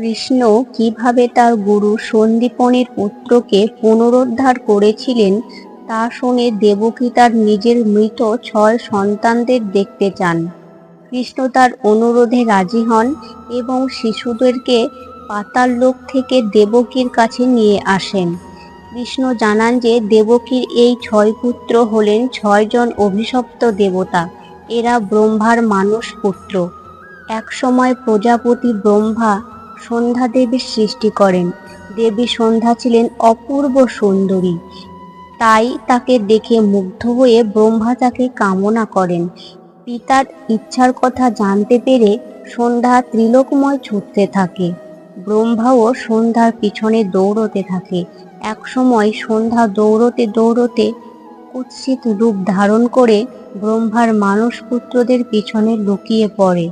কৃষ্ণ কীভাবে তার গুরু সন্দীপনের পুত্রকে পুনরুদ্ধার করেছিলেন, তা শুনে দেবকী তার নিজের মৃত ছয় সন্তানদের দেখতে চান। কৃষ্ণ তার অনুরোধে রাজি হন এবং শিশুদেরকে পাতাল লোক থেকে দেবকীর কাছে নিয়ে আসেন। কৃষ্ণ জানান যে দেবকীর এই ছয় পুত্র হলেন ছয়জন অভিশপ্ত দেবতা। এরা ব্রহ্মার মানস পুত্র। একসময় প্রজাপতি ব্রহ্মা সন্ধ্যা দেবীর সৃষ্টি করেন। দেবী সন্ধ্যা ছিলেন অপূর্ব সুন্দরী। তাই তাকে দেখে মুগ্ধ হয়ে ব্রহ্মা তাকে কামনা করেন। পিতার ইচ্ছার কথা জানতে পেরে সন্ধ্যা ত্রিলোকময় ছুটতে থাকে। ব্রহ্মাও সন্ধ্যার পিছনে দৌড়তে থাকে। একসময় সন্ধ্যা দৌড়তে দৌড়তে কুৎসিত রূপ ধারণ করে ব্রহ্মার মানস পুত্রদের পিছনে লুকিয়ে পড়ে।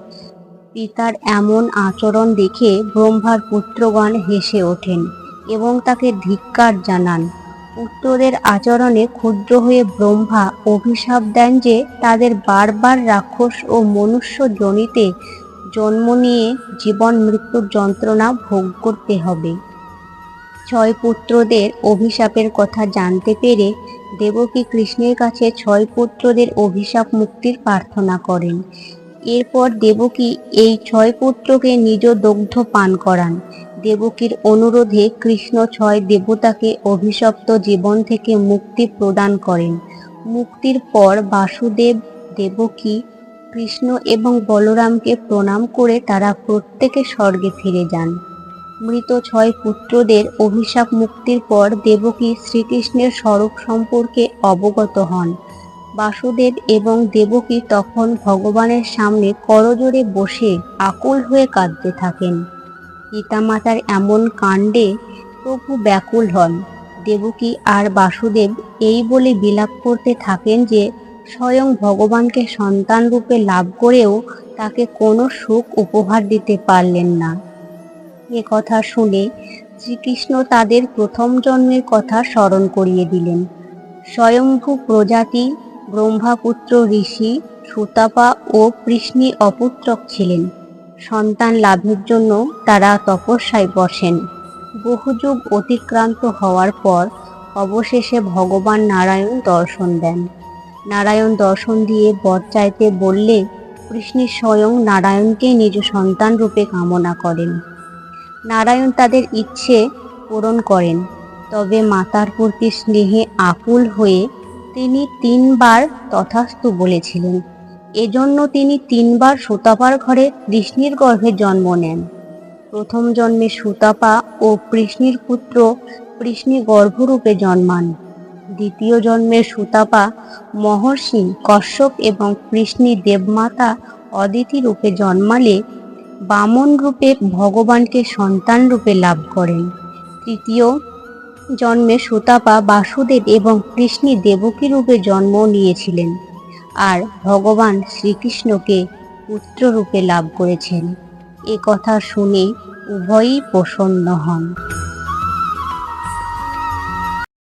পিতার এমন আচরণ দেখে ব্রহ্মার পুত্রগণ হেসে ওঠেন এবং তাকে ধিক্কার জানান। পুত্রদের আচরণে ক্ষুদ্র হয়ে ব্রহ্মা অভিশাপ দেন যে তাদের বারবার রাক্ষস ও মনুষ্য জনিতে জন্ম নিয়ে জীবন মৃত্যুর যন্ত্রণা ভোগ করতে হবে। ছয় পুত্রদের অভিশাপের কথা জানতে পেরে দেবকী কৃষ্ণের কাছে ছয় পুত্রদের অভিশাপ মুক্তির প্রার্থনা করেন। এরপর দেবকী এই ছয় পুত্রকে নিজ দগ্ধ পান করান। দেবকীর অনুরোধে কৃষ্ণ ছয় দেবতাকে অভিশপ্ত জীবন থেকে মুক্তি প্রদান করেন। মুক্তির পর বাসুদেব, দেবকী, কৃষ্ণ এবং বলরামকে প্রণাম করে তারা প্রত্যেকে স্বর্গে ফিরে যান। মৃত ছয় পুত্রদের অভিশাপ মুক্তির পর দেবকী শ্রীকৃষ্ণের স্বরূপ সম্পর্কে অবগত হন। বাসুদেব এবং দেবকী তখন ভগবানের সামনে করজোড়ে বসে আকুল হয়ে কাঁদতে থাকেন। পিতামাতার এমন কাণ্ডে প্রভু ব্যাকুল হন। দেবকী আর বাসুদেব এই বলে বিলাপ করতে থাকেন যে, স্বয়ং ভগবানকে সন্তান রূপে লাভ করেও তাকে কোনো সুখ উপহার দিতে পারলেন না। এ কথা শুনে শ্রীকৃষ্ণ তাদের প্রথম জন্মের কথা স্মরণ করিয়ে দিলেন। স্বয়ংভূ প্রজাতি ব্রহ্মাপুত্র ঋষি সুতাপা ও কৃষ্ণী অপুত্রক ছিলেন। সন্তান লাভের জন্য তারা তপস্যায় বসেন। বহুযুগ অতিক্রান্ত হওয়ার পর অবশেষে ভগবান নারায়ণ দর্শন দেন। নারায়ণ দর্শন দিয়ে বর চাইতে বললে, কৃষ্ণ স্বয়ং নারায়ণকে নিজ সন্তান রূপে কামনা করেন। নারায়ণ তাদের ইচ্ছে পূরণ করেন। তবে মাতার প্রতি স্নেহে আকুল হয়ে তিনি তিনবার তথাস্তু বলেছিলেন। এজন্য তিনি তিনবার সুতাপার ঘরে কৃষ্ণের গর্ভে জন্ম নেন। প্রথম জন্মে সুতাপা ও কৃষ্ণের পুত্র কৃষ্ণী গর্ভরূপে জন্মান। দ্বিতীয় জন্মে সুতাপা মহর্ষি কশ্যপ এবং কৃষ্ণী দেবমাতা অদিতি রূপে জন্মালে বামন রূপে ভগবানকে সন্তান রূপে লাভ করেন। তৃতীয় জন্মে সুতাপা বাসুদেব এবং কৃষ্ণী দেবকী রূপে জন্ম নিয়েছিলেন আর ভগবান শ্রীকৃষ্ণকে পুত্র রূপে লাভ করেছেন। এ কথা শুনে উভয়ই প্রসন্ন হন।